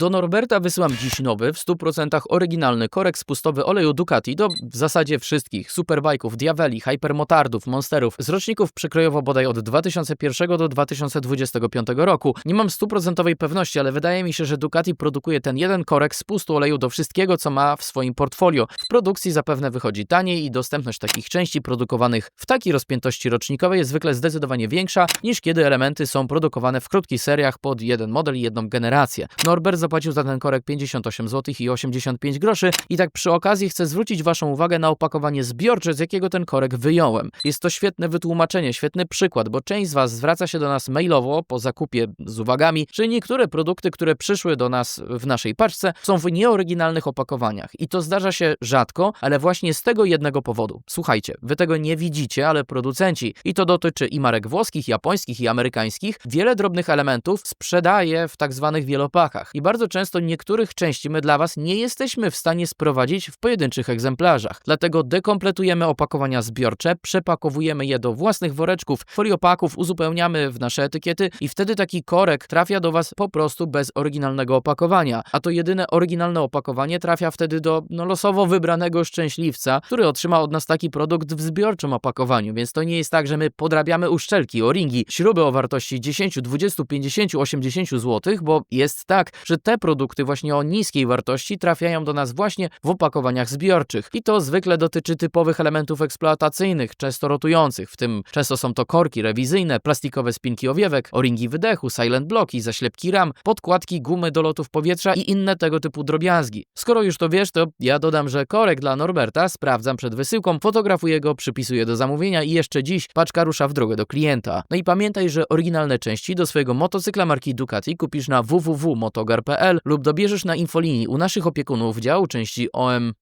Do Norberta wysyłam dziś nowy, w 100% oryginalny korek spustowy oleju Ducati do w zasadzie wszystkich superbike'ów, Diaveli, hypermotardów, monsterów z roczników przekrojowo bodaj od 2001 do 2025 roku. Nie mam stuprocentowej pewności, ale wydaje mi się, że Ducati produkuje ten jeden korek spustu oleju do wszystkiego, co ma w swoim portfolio. W produkcji zapewne wychodzi taniej i dostępność takich części produkowanych w takiej rozpiętości rocznikowej jest zwykle zdecydowanie większa niż kiedy elementy są produkowane w krótkich seriach pod jeden model i jedną generację. Norbert zapłacił za ten korek 58 zł i 85 groszy i tak przy okazji chcę zwrócić Waszą uwagę na opakowanie zbiorcze, z jakiego ten korek wyjąłem. Jest to świetne wytłumaczenie, świetny przykład, bo część z Was zwraca się do nas mailowo po zakupie z uwagami, że niektóre produkty, które przyszły do nas w naszej paczce są w nieoryginalnych opakowaniach. I to zdarza się rzadko, ale właśnie z tego jednego powodu. Słuchajcie, Wy tego nie widzicie, ale producenci, i to dotyczy i marek włoskich, japońskich i amerykańskich, wiele drobnych elementów sprzedaje w tak zwanych wielopakach. I bardzo często niektórych części my dla Was nie jesteśmy w stanie sprowadzić w pojedynczych egzemplarzach. Dlatego dekompletujemy opakowania zbiorcze, przepakowujemy je do własnych woreczków, foliopaków, uzupełniamy w nasze etykiety i wtedy taki korek trafia do Was po prostu bez oryginalnego opakowania. A to jedyne oryginalne opakowanie trafia wtedy do no, losowo wybranego szczęśliwca, który otrzyma od nas taki produkt w zbiorczym opakowaniu. Więc to nie jest tak, że my podrabiamy uszczelki, o-ringi, śruby o wartości 10, 20, 50, 80 zł, bo jest tak, że te produkty właśnie o niskiej wartości trafiają do nas właśnie w opakowaniach zbiorczych. I to zwykle dotyczy typowych elementów eksploatacyjnych, często rotujących, w tym często są to korki rewizyjne, plastikowe spinki owiewek, o-ringi wydechu, silent bloki, zaślepki ram, podkładki, gumy do lotów powietrza i inne tego typu drobiazgi. Skoro już to wiesz, to ja dodam, że korek dla Norberta sprawdzam przed wysyłką, fotografuję go, przypisuję do zamówienia i jeszcze dziś paczka rusza w drogę do klienta. No i pamiętaj, że oryginalne części do swojego motocykla marki Ducati kupisz na www.motogar.pl lub dobierzesz na infolinii u naszych opiekunów działu części OM